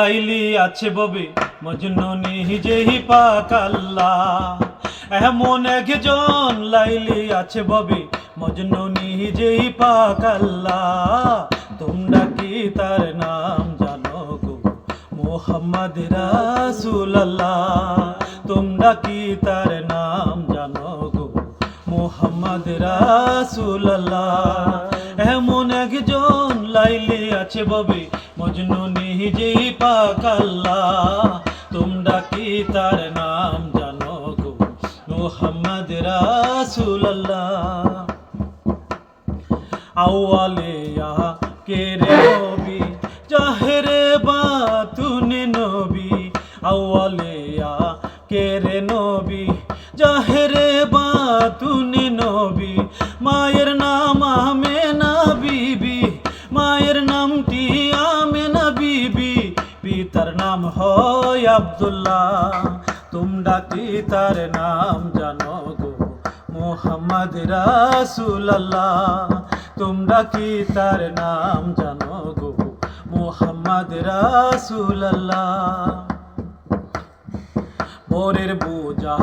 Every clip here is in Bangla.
লাইলি আছে ববে মজনু নিজেই পাক আল্লাহ। এমন একজন লাইলি আছে ববে মজনু নিজেই পাক আল্লাহ। তোমরা কি তার নাম জানো গো? মোহাম্মদ রাসূলুল্লাহ। তোমরা কি তার নাম জানো গো? মোহাম্মদ রাসূলুল্লাহ। এমন একজন লাইলি আছে ববে মজনু নিজেই পাকাল্লা। তোমরা কি তার নাম জানো গো? মোহাম্মদ রাসূলুল্লাহ। আউয়ালিয়া কে রে নবী বা তুনে নবী। আউয়ালিয়া পিতার নাম হয় আব্দুল্লাহ। তোমরা কি তার নাম জানো গো মোহাম্মদ রাসূলুল্লাহ। তোমরা কি তার নাম জানো গো মোহাম্মদ রাসূলুল্লাহ। ভোরের বোঝা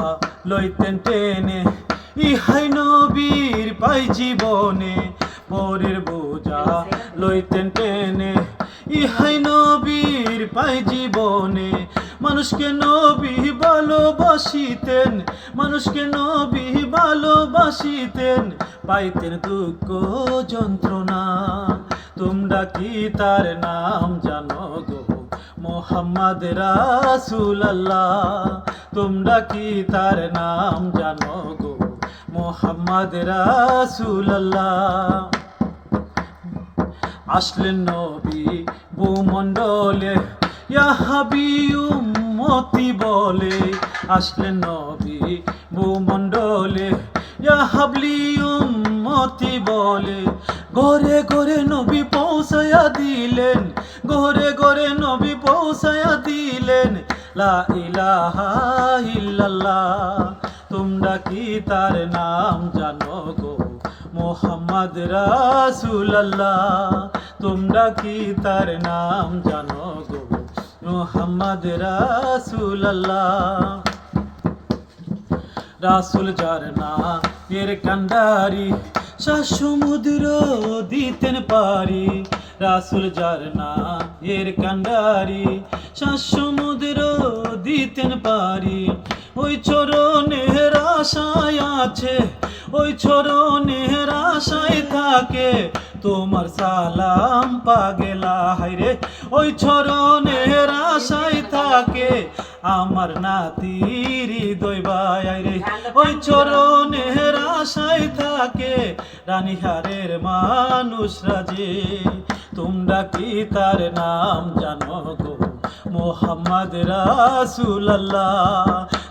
লইতেন টেনে, ইহাই নবীর পাই জীবনে। ভোরের বোঝা লইতেন টেনে, ইহাই নবীর পাই জীবনে। মানুষকে নবী ভালোবাসিতেন, মানুষকে নবী ভালোবাসিতেন, পাইতেন দুঃখ যন্ত্রণা। তোমরা কি তার নাম জানো গো? মোহাম্মদ রাসূলুল্লাহ। তোমরা কি তার নাম জানো গো? মোহাম্মদ রাসূলুল্লাহ। আসলেন নবী ভূমণ্ডলে ইয়া হাবি উম্মতি বলে আসলেন নবী ভূমণ্ডলে। ইয়া হাবলি, উম্মতি বলে, ঘরে ঘরে নবী পৌঁছায়া দিলেন, ঘরে ঘরে নবী পৌঁছায়া দিলেন। লা ইলাহা ইল্লাল্লাহ, তোমরা কি তার নাম জানো গো? মোহাম্মদ রাসূলুল্লাহ, তোমরা কি তার নাম জানো গো? মোহাম্মদ রাসূলুল্লাহ। রাসুল যার না এর কান্ডারি শাহ সমুদ্র দিতেন পারি। রাসুল যার না এর কান্ডারি শাহ সমুদ্র দিতেন পারি। ওই চরণের আশায় আছে, ওই চরণের আশায় থাকে। তোমার সালাম পাগেলা হাইরে ওই চরণের আশায় থাকে আমার নাতির হৃদয় রে। ওই চরণের আশায় থাকে রানী রানীহারের মানুষ রাজে। তোমরা কি তার নাম জানো গো? মোহাম্মদ রাসূলুল্লাহ।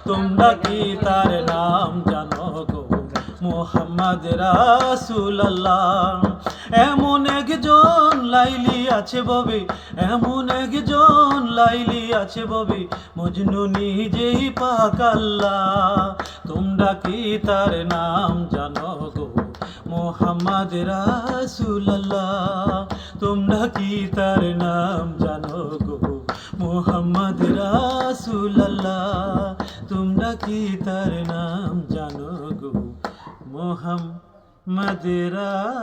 তোমরা কি তার নাম জানো মোহাম্মদ রাসূলুল্লাহ। এমন একজন লাইলি আছে ববে, এমন একজন লাইলি আছে ববে, মজনু নিজেই পাক আল্লাহ। তোমরা কি তার নাম জানো গো? মোহাম্মদ রাসূলুল্লাহ। তোমরা কি তার নাম জানো গো? মোহাম্মদ রাসূলুল্লাহ। তোমরা কি তার নাম মোহাম্মদ রাসূলুল্লাহ